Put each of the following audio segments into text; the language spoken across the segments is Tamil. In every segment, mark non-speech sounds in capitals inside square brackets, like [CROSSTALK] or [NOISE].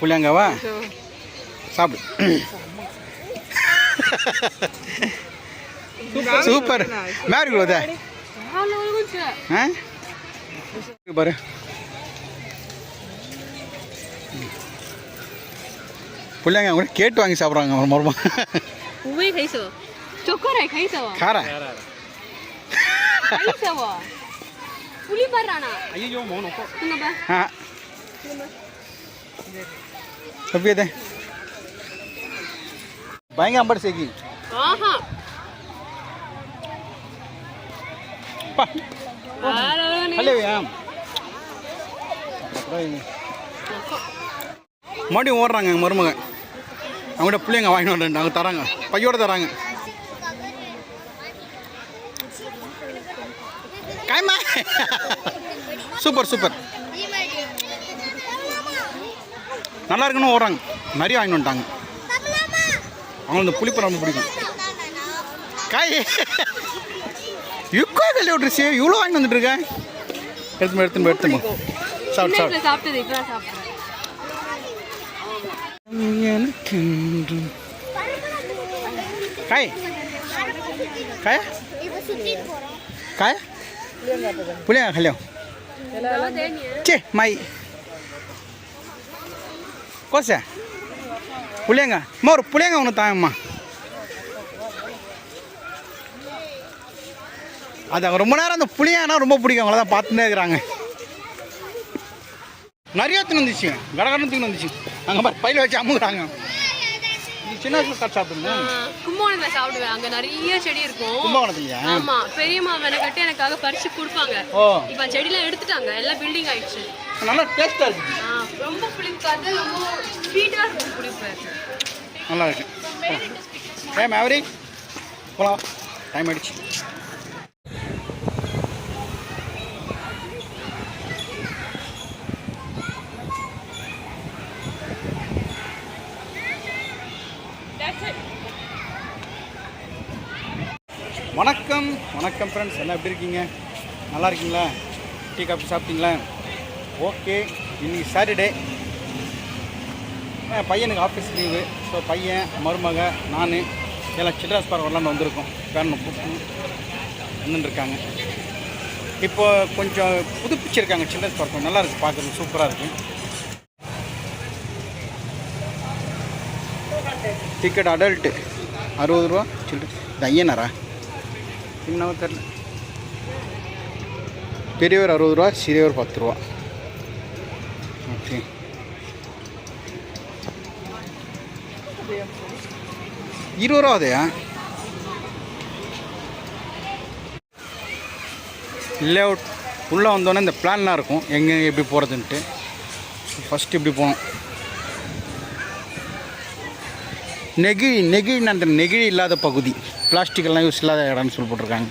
புளியங்காவா சாப்பிடு சூப்பர் மேரி போதா பாரு பிள்ளைங்க கூட கேட்டு வாங்கி சாப்பிட்றாங்க ஒரு மரமா காரா கைசோ புலி ஐயோ மௌனோ இங்க பா सभी दे बाएंगे अंबर से की हले हम மறுபடியும் ஓடுறாங்க எங்கள் மருமக. அவங்கள்ட்ட பிள்ளைங்க வாங்கிட்டு வரேன்ட்டாங்க தராங்க பையோடு தராங்க கைமா சூப்பர் சூப்பர். நல்லா இருக்குன்னு ஓடுறாங்க. நிறைய வாங்கிட்டு வந்துட்டாங்க. அவங்களுக்கு இந்த புளிப்பு ரொம்ப பிடிக்கும். காய். [LAUGHS] இக்கோ கல்வி விட்டுருச்சு. இவ்வளோ வாங்கிட்டு வந்துட்டு இருக்க? எடுத்துன்னு எடுத்துன்னு எடுத்துன்னு போ. சாப்பிட்டு சாப்பிட்டு சின்ன சாப்பிட்டது இப்பதான் சாப்பிட்றேன். எனக்கென்று. காய். காய். காய். புளியா கல்யாணம் சே மை. கோச. புளியங்க. அம்மா ஒரு புளியங்க ஒன்று தாங்கம்மா. அது ரொம்ப நேரம் அந்த புளியானா ரொம்ப பிடிக்கும். அவங்கள தான் பார்த்துட்டே இருக்கிறாங்க. நிறைய தூண் வந்துச்சு. கடகடன்னு தூண் வந்துச்சு. அங்கே பாரு பையில வச்சு அமுக்குறாங்க. சின்ன வயசுல கட் சாப்பிடுங்க கும்பகோணத்துல சாப்பிடுவேன். அங்க நிறைய செடி இருக்கும். கும்பகோணத்துலையா? ஆமா. பெரியம்மா மெனக்கட்டி எனக்காக பறிச்சு கொடுப்பாங்க. இப்ப செடிலாம் எடுத்துட்டாங்க. எல்லாம் பில்டிங் ஆயிடுச்சு. நல்லா டேஸ்ட்டாக இருக்கு. ரொம்ப புளிக்காது ரொம்ப ஸ்வீட்டா இருக்கும் புளிப்பு. நல்லா இருக்கு. ஏ மேவரி போலாம். டைம் ஆயிடுச்சு. வணக்கம். வணக்கம் ஃப்ரெண்ட்ஸ் எல்லாம் எப்படி இருக்கீங்க? நல்லா இருக்கீங்களா? டீ காஃபி சாப்பிட்டீங்களா? ஓகே இன்னைக்கு சாட்டர்டே என் பையனுக்கு ஆஃபீஸ் லீவு ஸோ பையன் மருமக நான் எல்லாம் சில்ட்ரன்ஸ் பார்க் வரலான்னு வந்திருக்கோம். பேரனை கூப்பிட்டு வந்துட்டுருக்காங்க இப்போ கொஞ்சம் புதுப்பிச்சிருக்காங்க சில்ட்ரன்ஸ் பார்க் நல்லா இருக்குது பார்க்குறதுக்கு. சூப்பராக இருக்குது டிக்கெட் அடல்ட்டு அறுபது ரூபா. சில்ட்ரன் இது ஐயனாரா? என்னவோ தெரில பெரியவர் அறுபது ரூபா சிறியவர் பத்து ரூபா. ஓகே இருபது ரூபா அதையா லே அவுட் உள்ளே வந்தோடனே இந்த பிளான்லாம் இருக்கும். எங்கே எப்படி போகிறதுன்ட்டு ஃபஸ்ட்டு இப்படி போகணும் நெகிழி நெகிழின்னு அந்த நெகிழி இல்லாத பகுதி. பிளாஸ்டிக்கெல்லாம் யூஸ் இல்லாத இடம்னு சொல்லி போட்டிருக்காங்க.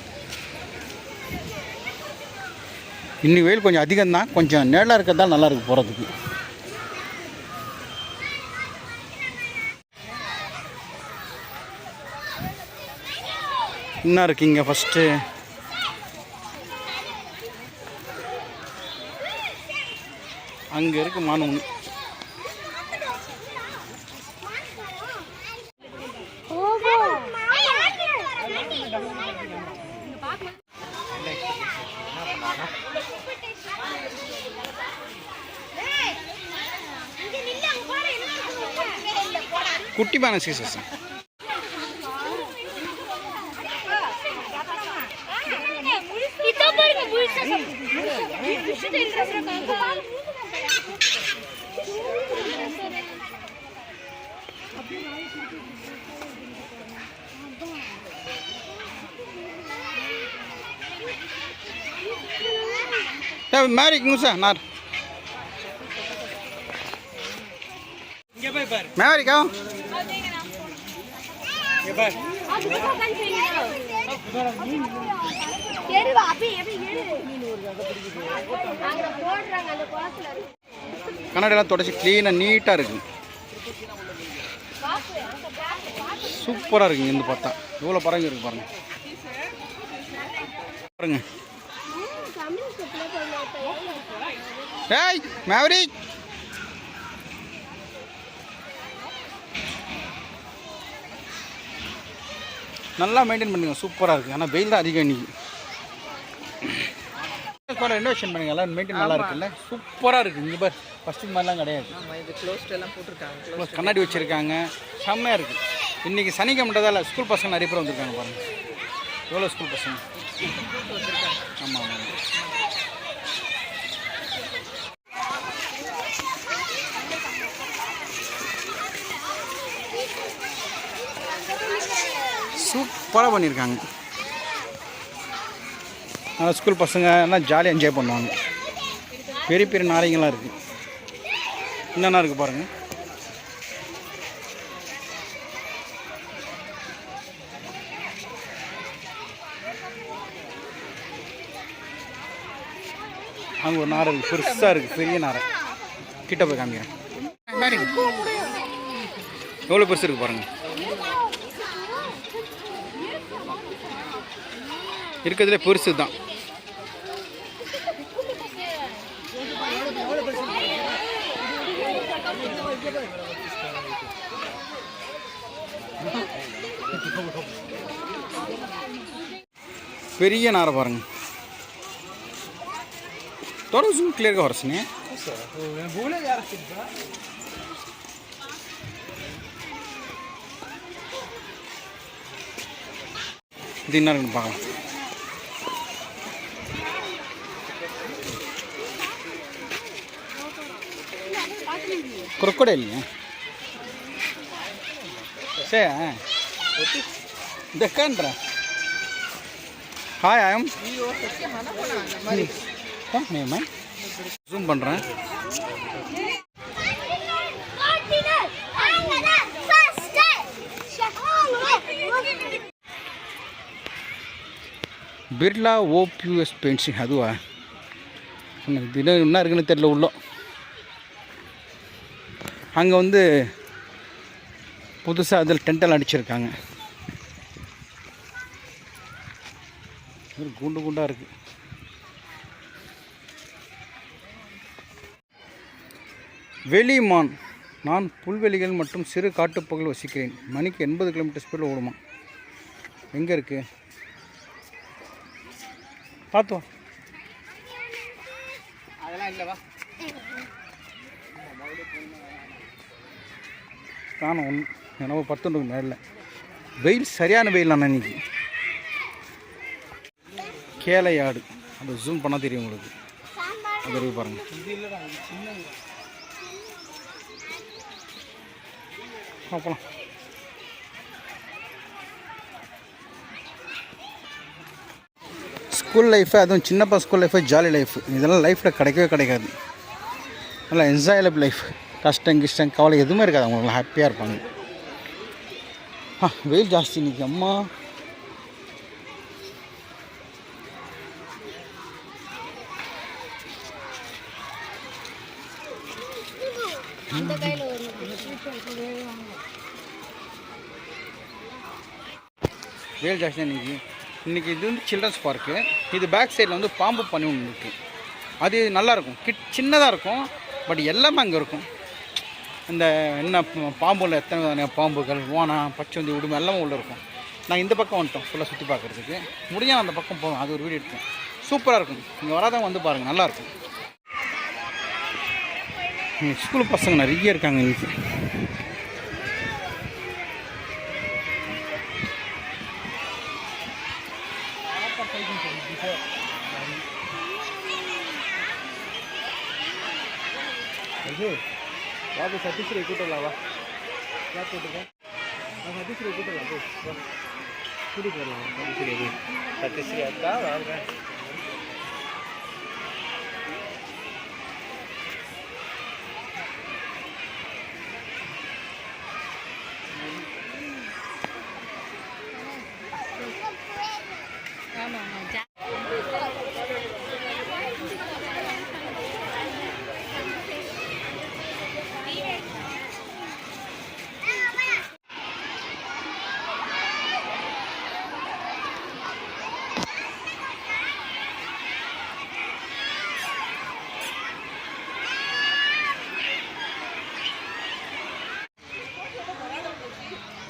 இன்னைக்கு வெயில் கொஞ்சம் அதிகம்தான். கொஞ்சம் நிழலாக இருக்கிறதா நல்லாயிருக்கு போகிறதுக்கு என்ன இருக்கீங்க ஃபஸ்ட்டு அங்கே இருக்கு மானவன் குட்டி பானை சீசன் மேரி குசா நார் இங்க போய் பாரு. மேரிக்கா இங்க பாரு. அது கண்ணாடியெல்லாம் தொடச்சி க்ளீனாக நீட்டாக இருக்குது சூப்பராக இருக்குங்க இந்த பார்த்தா. எவ்வளோ பறங்க இருக்குது பாருங்க. பாருங்க. ஏய் மேவரி நல்லா மெயின்டைன் பண்ணுங்க சூப்பராக இருக்குது ஆனால் வெயில் தான் அதிகம் இன்றைக்கி இன்னைக்கு ரெனோவேஷன் பண்ணுங்க எல்லாம் மெயின்டைன் நல்லா இருக்குல்ல? சூப்பராக இருக்குது இங்கே பார் ஃபஸ்ட்டு மாதிரிலாம் கிடையாது. இது க்ளோஸ்ட் எல்லாம் போட்டிருக்காங்க. Closed. ப்ளஸ் கண்ணாடி வச்சுருக்காங்க. செம்மையாக இருக்குது இன்றைக்கி சனிக்கிழமைன்றதால ஸ்கூல் பசங்க நிறைய பேர் வந்திருக்காங்க பாருங்கள் எவ்வளோ ஸ்கூல் பசங்க? ஆமாம் ஆமாம் சூப்பராக பண்ணியிருக்காங்க ஸ்கூல் பசங்க எல்லாம் ஜாலியாக என்ஜாய் பண்ணுவாங்க. பெரிய பெரிய நாளைங்களாம் இருக்குது என்னென்ன இருக்குது பாருங்கள் அங்கே ஒரு நாரை இருக்குது பெருசாக இருக்குது பெரிய நாரை கிட்ட போய் காமிக்கிறேன். எவ்வளோ பெருசு இருக்குது பாருங்கள் இருக்கிறதுலே பெருசு தான் பெரிய நாரை பாருங்க. தொடர்ச்சி கிளியர்గా వరసనే இது என்ன இருக்குன்னு பார்க்கலாம். ಕ್ರೊಕೊಡೈಲ್ ಸೇ ದಕ್ಕನ್ರಾ ஹாய் ஐம் நேம் ஜூம் பண்ணுறேன் பிர்லா ஓபியூஎஸ் பென்சிங் அதுவா? எனக்கு இன்னும் என்ன இருக்குன்னு தெரில உள்ளோம் அங்கே வந்து புதுசாக அதில் டென்ட்டெல்லாம் அடிச்சிருக்காங்க. குண்டு குண்டாக இருக்குது வெளிமான். நான் புல்வெளிகள் மற்றும் சிறு காட்டுப்பகுதியில் வசிக்கிறேன். மணிக்கு எண்பது கிலோமீட்டர் ஸ்பீடில் ஓடுமா எங்கே இருக்கு? பார்த்து வா. அதெல்லாம் இல்லைவா காணும் ஒன்று என்னவோ பத்தொன்று மேலே வெயில் சரியான வெயில் நான் கேலை கேளையாடு. அந்த ஜூம் பண்ணால் தெரியும் உங்களுக்கு. அது இருக்கு பாருங்கள் பார்க்கலாம் ஸ்கூல் லைஃபு அதுவும் சின்னப்பா ஸ்கூல் லைஃபு ஜாலி லைஃப் இதெல்லாம் லைஃப்பில் கிடைக்கவே கிடைக்காது. நல்லா என்ஜாயபிள் லைஃப் கஷ்டம் கிஷ்டம் கவலை எதுவுமே இருக்காது. அவங்களுக்கு ஹாப்பியாக இருப்பாங்க. ஆ வெயில் ஜாஸ்தி இன்னைக்கு அம்மா. வெயில் ஜாஸ்தி தான் இன்னைக்கு. இன்றைக்கி இது வந்து சில்ட்ரன்ஸ் பார்க்கு இது பேக் சைடில் வந்து பாம்பு பண்ணி ஒன்று இருக்குது அது நல்லாயிருக்கும் கிட் சின்னதாக இருக்கும் பட் எல்லாமே அங்கே இருக்கும். இந்த என்ன பாம்புல எத்தனை விதமான பாம்புகள் ஓனா பச்சந்தி உடுமை எல்லாமே உள்ளே இருக்கும். நான் இந்த பக்கம் வந்துட்டோம் ஃபுல்லாக சுற்றி பார்க்குறதுக்கு. முடிஞ்சால் அந்த பக்கம் போகும் அது ஒரு வீடியோ எடுத்தேன் சூப்பராக இருக்கும். இங்கே வராதவங்க வந்து பாருங்கள் நல்லாயிருக்கும் ஸ்கூல் பசங்க நிறைய இருக்காங்க இன்றைக்கி பாபு சதீஸ்ரீ கூட்டலாவா யார் கூட்டுருக்கேன் சதீஸ்ரீ கூட்டலாம் கூட்டிகிட்டு வரலாம் சதீஸ்ரீ அக்கா வாங்க.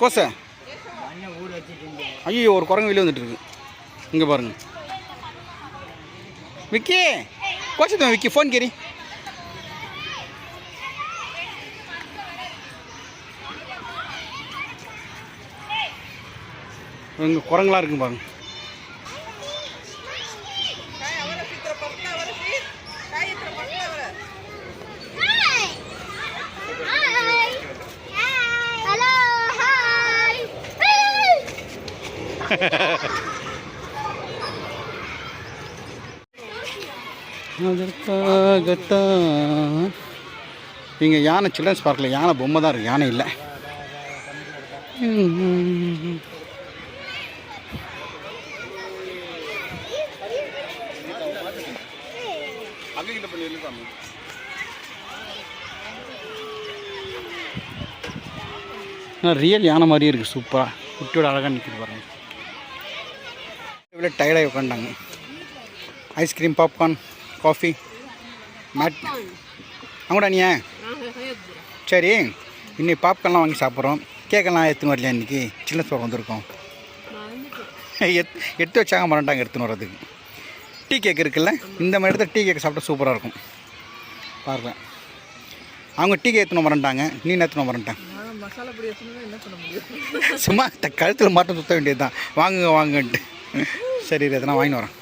கோசை ஐயோ ஒரு குரங்கு வெளியே வந்துட்டு இருக்கு. இங்கே பாருங்க. விக்கி கோச்சத்துவன் விக்கி ஃபோன் கேரி இங்கே குரங்கெலாம் இருக்குங்க பாருங்க. அதற்காகத்தான் இங்கே யானை சில்ட்ரன்ஸ் பார்க்கில் யானை பொம்மை தான் இருக்குது யானை இல்லை. ரியல் யானை மாதிரியே இருக்குது சூப்பராக குட்டியோட அழகாக நிற்கிது பாருங்க. இவ்வளோ டயர்டாகி உட்காண்டாங்க ice cream popcorn coffee mate அவங்கடா நீ சரி இன்னைக்கு பாப்கார்ன்லாம் வாங்கி சாப்பிட்றோம். கேக்கெல்லாம் எடுத்துன்னு வரலையா இன்றைக்கி சின்ன சோறு வந்திருக்கோம். எத் எடுத்து வச்சாங்க மறண்டாங்க எடுத்துன்னு வர்றதுக்கு. டீ கேக் இருக்குல்ல இந்த மாதிரி இடத்துல டீ கேக் சாப்பிட்டா சூப்பராக இருக்கும். பாருங்கள் அவங்க டீ கேக் எடுத்துன்னு மறண்டாங்க நீ எடுத்துன்னு முடியும்? சும்மா கழுத்தில் மாட்டம் சுத்த வேண்டியது தான் வாங்குங்க வாங்கன்ட்டு. சரி இதெல்லாம் வாங்கின்னு வரேன்.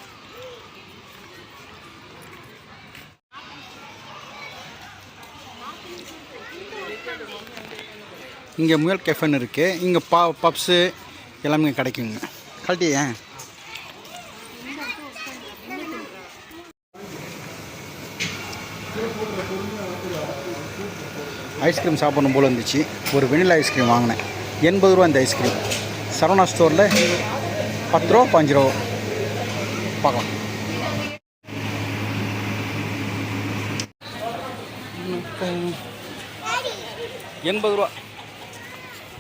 இங்கே முயல் கெஃபன் இருக்குது இங்கே பா பப்ஸு எல்லாமே இங்கே கிடைக்குங்க. கழட்டி ஏன்? ஐஸ்கிரீம் சாப்பிடணும் போல் இருந்துச்சு. ஒரு வெனிலா ஐஸ்கிரீம் வாங்கினேன். எண்பது ரூபா இந்த ஐஸ்கிரீம் சரவணா ஸ்டோரில் பத்து ரூபா பாஞ்சு ரூபா. பார்க்கலாம். எண்பது ரூபா.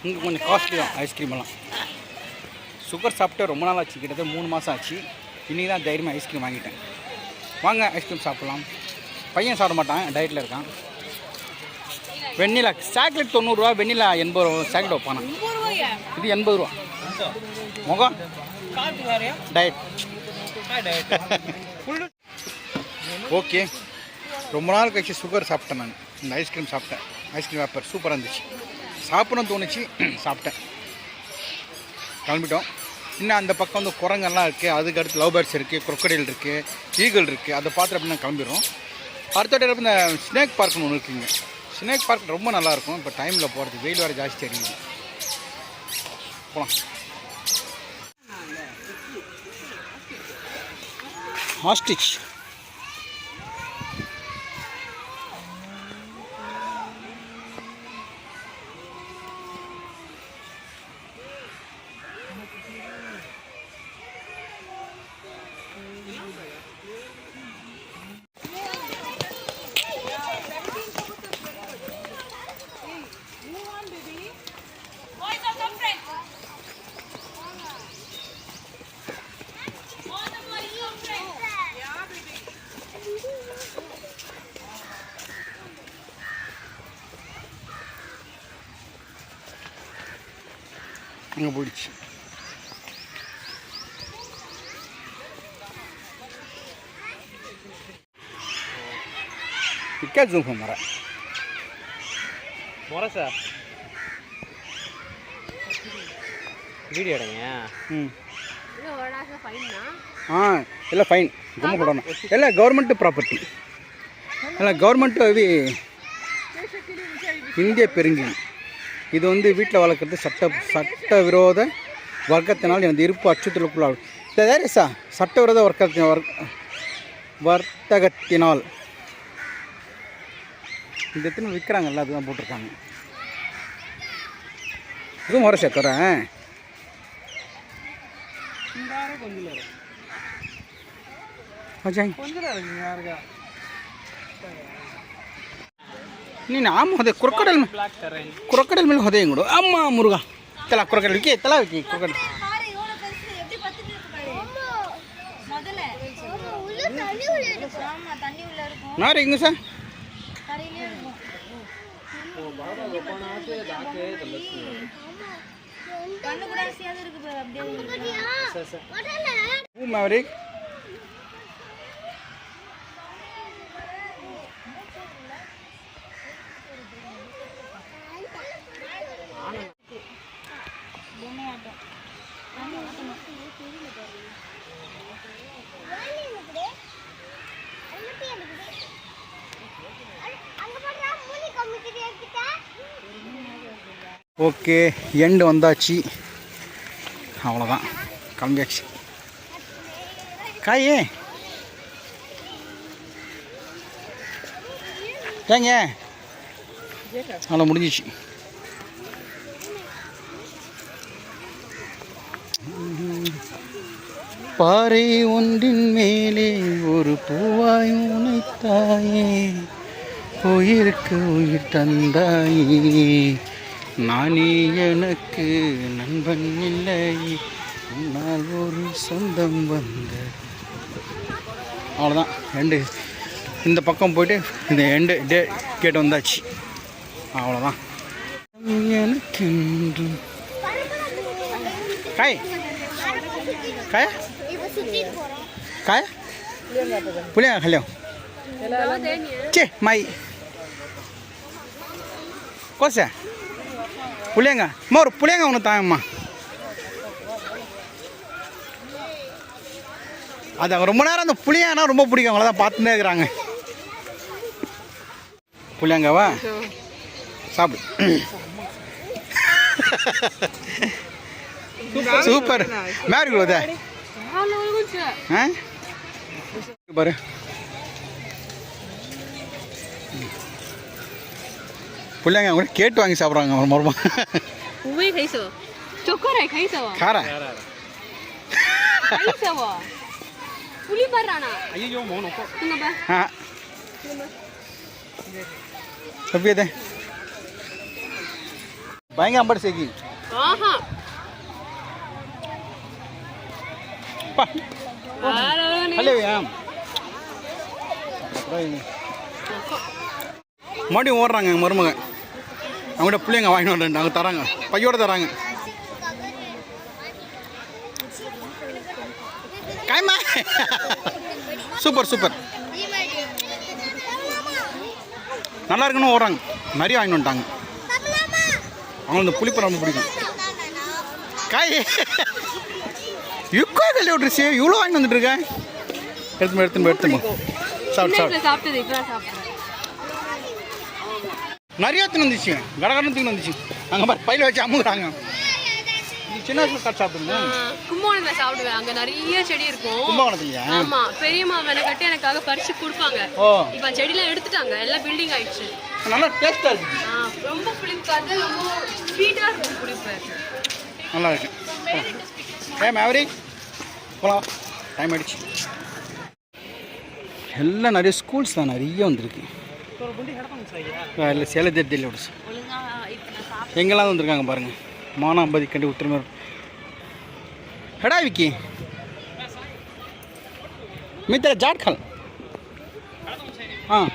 இங்கே கொஞ்சம் காஸ்ட்லி தான் ஐஸ்கிரீம் எல்லாம். சுகர் சாப்பிட்டு ரொம்ப நாள் ஆச்சு கிட்டத்தட்ட மூணு மாதம் ஆச்சு. இன்றைக்கி தான் தைரியமாக ஐஸ்கிரீம் வாங்கிட்டேன். வாங்க ஐஸ்கிரீம் சாப்பிட்லாம். பையன் சாப்பிட மாட்டான் டயட்டில் இருக்கான். வெண்ணிலா சாக்லேட் தொண்ணூறுரூவா வெண்ணிலா எண்பது ரூபா சாக்லேட் வைப்பானா இது எண்பது ரூபா. முகம்? Diet okay. ரொம்ப நாள் கழிச்சு சுகர் சாப்பிட்டேன் நான். இந்த ஐஸ்கிரீம் சாப்பிட்டேன். ஐஸ்கிரீம் வேப்பர் சூப்பராக இருந்துச்சு. சாப்பிடணும்னு தோணுச்சு சாப்பிட்டேன். கிளம்பிட்டோம். இன்னும் அந்த பக்கம் வந்து குரங்கெல்லாம் இருக்குது அதுக்கு அடுத்து லவ் பேர்ட்ஸ் இருக்குது குரொக்கடைல் இருக்குது ஈகிள் இருக்குது அதை பார்த்து அப்படின்னா கிளம்பிடுறோம். அடுத்த இடம் இந்த ஸ்னேக் பார்க்னு ஒன்று இருக்குங்க ஸ்னேக் பார்க் ரொம்ப நல்லாயிருக்கும் இப்போ டைமில் போகிறது வெயில் வேறு ஜாஸ்தி தெரியுது போகலாம் hostage. அங்கே போயிடுச்சு டிக்கெட் தூக்கம் மர முறை சார் வீடியோ எடுங்க ஆ இல்லை ஃபைன் ரொம்ப போடணும் இல்லை கவர்மெண்ட்டு ப்ராப்பர்ட்டி எல்லாம் கவர்மெண்ட்டு இந்திய பெருங்கில் இது வந்து வீட்டில் வளர்க்குறது சட்ட சட்ட விரோத வர்க்கத்தினால் எனது இருப்பு அச்சுறுத்தலுக்குள்ளாகும். சார் சட்டவிரோத வர்க்கத்தின் வர் வர்த்தகத்தினால். இந்த எத்தனை விற்கிறாங்கல்ல அதுதான் போட்டிருக்காங்க. இதுவும் முறை சேர்த்துறேன் கொஞ்சம். கொஞ்சம் ನೀನು ಆಮ ಹೋದೆ ಕ್ರೊಕಡಲ್ ಕ್ರೊಕಡಲ್ ಮೇಲೆ ಹೋದೆ ಹೆಂಗುಡು ಅಮ್ಮ ಮುರುಗ ತಲ ಕ್ರೊಕಡಲ್ ವಿಕಿ ತಲ ವಿಕಿ ಕ್ರೊಕಡಲ್ முதல்ல உள்ள தண்ணி உள்ள இருக்கும் ஓகே எண்டு வந்தாச்சு. அவ்வளோதான் கிளம்பியாச்சு. காயே. ஏங்க? அவ்வளோ முடிஞ்சிச்சு. பாறை ஒன்றின் மேலே ஒரு பூவாய் உனைத்தாயே. உயிருக்கு உயிர் தந்தாயே. நானே எனக்கு நண்பன் இல்லை. உன்னால் ஒரு சொந்தம் வந்த. அவ்வளோதான் எண்டு இந்த பக்கம் போயிட்டு இந்த எண்டு டே கேட்டு வந்தாச்சு. அவ்வளோதான் எனக்கு காய் காய் காய் புளியா ஹலோ சே மாய் கோசா. புளியங்க. அம்மா ஒரு புளியங்க ஒன்று தாங்கம்மா. அது ரொம்ப நேரம் அந்த புளியானா ரொம்ப பிடிக்கும். அவங்கள தான் பார்த்துட்டே இருக்கிறாங்க. புளியங்காவா? சாப்பிடு. சூப்பர். மேரி ஆ? பாரு. பிள்ளைங்க அவங்க கேட்டு வாங்கி சாப்பிட்றாங்க ஒரு மரமா உவே கைசோ சொக்கரை கைசோ காரா. கைசோவா? புலி பர்றானா? ஐயோ மோனோ துங்கப்பா ஆ. அப்படியே பயங்கர அம்பட் சேக்கி ஆஹா. ஹலோயா மறுபடியும் ஓடுறாங்க மருமகன். அவங்கள்ட்ட பிள்ளைங்க வாங்கிட்டு வரேன். அவங்க தராங்க. பையோட தராங்க. Keema super super. நல்லா இருக்குன்னு ஓடுறாங்க. நிறைய வாங்கிட்டு வந்துட்டாங்க. அவங்களுக்கு இந்த புளிப்பழம் ரொம்ப பிடிக்கும். காய். இக்கோ கல்வி விட்டுருச்சு. இவ்வளோ வாங்கிட்டு வந்துட்டு இருக்கேன் எடுத்து எடுத்து எடுத்து சாப்பிட்டு சாப்பிட்டு நிறைய தின்னு வந்துச்சு கடகடன்னு தின்னு வந்துச்சு அங்கே பாரு பையில வச்சு அமுக்குறாங்க இது சின்ன வயசுல கட் சாப்பிடுங்க கும்பகோணத்துல சாப்பிடுவேன். அங்க நிறைய செடி இருக்கும். கும்பகோணத்துலையா? ஆமா பெரியம்மா மெனக்கட்டு எனக்காக பறிச்சு கொடுப்பாங்க. இப்ப செடிலாம் எடுத்துட்டாங்க. எல்லாம் பில்டிங் ஆயிடுச்சு. நல்லா டேஸ்ட்டாக இருக்கு. ஆ, ரொம்ப புளிப்பாது ரொம்ப ஸ்வீட்டா இருக்கும் புளிப்பு. நல்லா இருக்கு. ஏ மேவரி. போகலாம் டைம் ஆயிடுச்சு. எல்லாம் நிறைய ஸ்கூல்ஸ் தான் நிறைய வந்திருக்கு. இல்லை சேலை தேர்தல் விட. சார் எங்கெல்லாம் வந்திருக்காங்க பாருங்கள் மானாம்பதி கண்டு உத்திரமர். ஹடா விக்கி. மித்திர ஜாட்கால். ஆ.